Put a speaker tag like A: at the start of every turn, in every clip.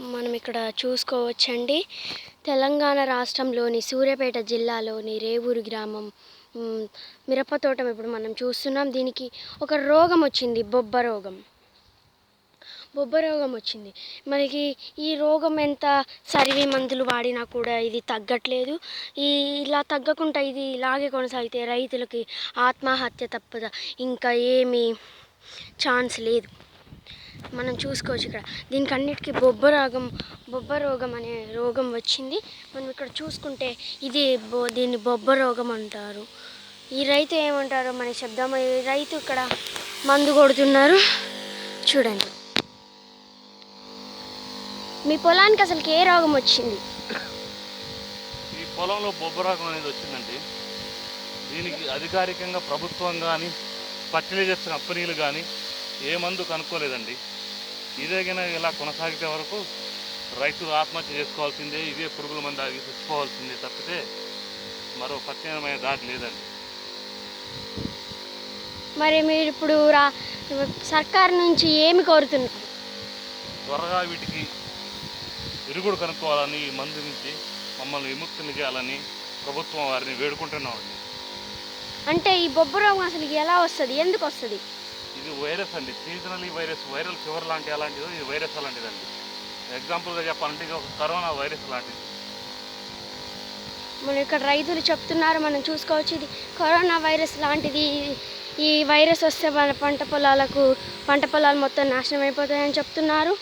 A: మనం ఇక్కడ చూసుకోవచ్చండి. తెలంగాణ రాష్ట్రంలోని సూర్యాపేట జిల్లాలోని రేవూరు గ్రామం మిరపతోటం ఇప్పుడు మనం చూస్తున్నాం. దీనికి ఒక రోగం వచ్చింది బొబ్బ రోగం. బొబ్బ రోగం వచ్చింది. మనకి ఈ రోగం ఎంత సరివి మందులు వాడినా కూడా ఇది తగ్గట్లేదు. ఈ ఇలా తగ్గకుండా ఇది ఇలాగే కొనసాగితే రైతులకి ఆత్మహత్య తప్పద? ఇంకా ఏమీ ఛాన్స్ లేదు. మనం చూసుకోవచ్చు ఇక్కడ. దీనికి అన్నిటికీ బొబ్బ రోగం బొబ్బ రోగం అనే రోగం వచ్చింది. మనం ఇక్కడ చూసుకుంటే ఇది బో దీన్ని బొబ్బ రోగం అంటారు. ఈ రైతు ఏమంటారో మనకి శబ్దం ఈ రైతు ఇక్కడ మందు కొడుతున్నారు. చూడండి. మీ పొలానికి అసలుకి ఏ రోగం వచ్చింది?
B: ఈ పొలంలో బొబ్బరాగం అనేది వచ్చిందండి. దీనికి అధికారికంగా ప్రభుత్వం కానీ ఫర్టిలైజర్స్ కంపెనీలు కానీ ఏ మందు కనుక్కోలేదండి. ఇదే కనుక ఇలా కొనసాగితే వరకు రైతులు ఆత్మహత్య చేసుకోవాల్సిందే ఇవే పురుగుల మందు అవి తెచ్చుకోవాల్సిందే తప్పితే మరో ప్రత్యామ్నాయ దారి లేదండి.
A: మరి మీరు ఇప్పుడు రా సర్కార్ నుంచి ఏమి కోరుతున్నారు?
B: త్వరగా వీటికి విరుగుడు కనుక్కోవాలని ఈ మందు నుంచి మమ్మల్ని విముక్తులు చేయాలని ప్రభుత్వం వారిని వేడుకుంటున్నామండి.
A: అంటే ఈ బొబ్బ రోగం అసలు ఎలా వస్తుంది? ఎందుకు వస్తుంది?
B: ఇది వైరస్ అండి. సీజనల్ వైరస్ వైరల్ ఫీవర్ లాంటి అలాంటిది ఇది వైరస్ అలాంటిదండి. ఎగ్జాంపుల్గా చెప్పాలంటే ఇది ఒక కరోనా వైరస్ లాంటిది.
A: మనం ఇక్కడ రైతులు చెప్తున్నారు మనం చూసుకోవచ్చు ఇది కరోనా వైరస్ లాంటిది. ఈ వైరస్ వస్తే మన పంట పొలాలకు పంట పొలాలు మొత్తం నాశనం అయిపోతాయని చెప్తున్నారు.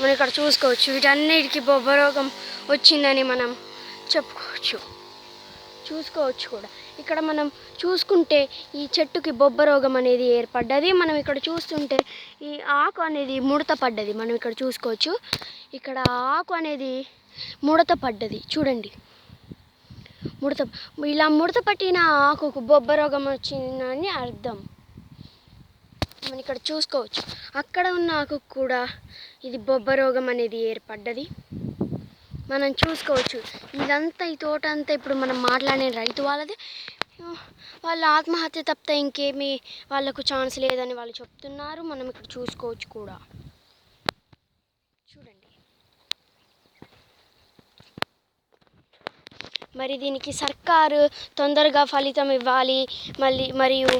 A: మనం ఇక్కడ చూసుకోవచ్చు. వీటన్నిటికీ బొబ్బరోగం వచ్చిందని మనం చెప్పుకోవచ్చు. చూసుకోవచ్చు కూడా. ఇక్కడ మనం చూసుకుంటే ఈ చెట్టుకి బొబ్బ రోగం అనేది ఏర్పడ్డది. మనం ఇక్కడ చూస్తుంటే ఈ ఆకు అనేది ముడత పడ్డది. మనం ఇక్కడ చూసుకోవచ్చు. ఇక్కడ ఆకు అనేది ముడత పడ్డది. చూడండి. ముడత ఇలా ముడత పట్టిన ఆకుకు బొబ్బ రోగం వచ్చిందని అర్థం. మనం ఇక్కడ చూసుకోవచ్చు. అక్కడ ఉన్న ఆకు కూడా ఇది బొబ్బ రోగం అనేది ఏర్పడ్డది. మనం చూసుకోవచ్చు. ఇదంతా ఈ తోట అంతా ఇప్పుడు మనం మాట్లాడే రైతు వాళ్ళది. వాళ్ళ ఆత్మహత్య తప్పితే ఇంకేమీ వాళ్ళకు ఛాన్స్ లేదని వాళ్ళు చెప్తున్నారు. మనం ఇక్కడ చూసుకోవచ్చు కూడా. చూడండి. మరి దీనికి సర్కారు తొందరగా ఫలితం ఇవ్వాలి. మళ్ళీ మరియు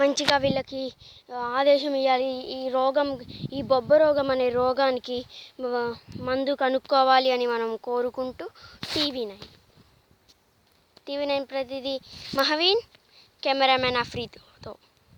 A: మంచిగా వీళ్ళకి ఆదేశం ఇవ్వాలి ఈ రోగం ఈ బొబ్బ రోగం అనే రోగానికి మందు కనుక్కోవాలి అని మనం కోరుకుంటూ టీవీ నైన్. టీవీ నైన్ ప్రతిదీ మహవీన్ కెమెరామెన్ అఫ్రీతో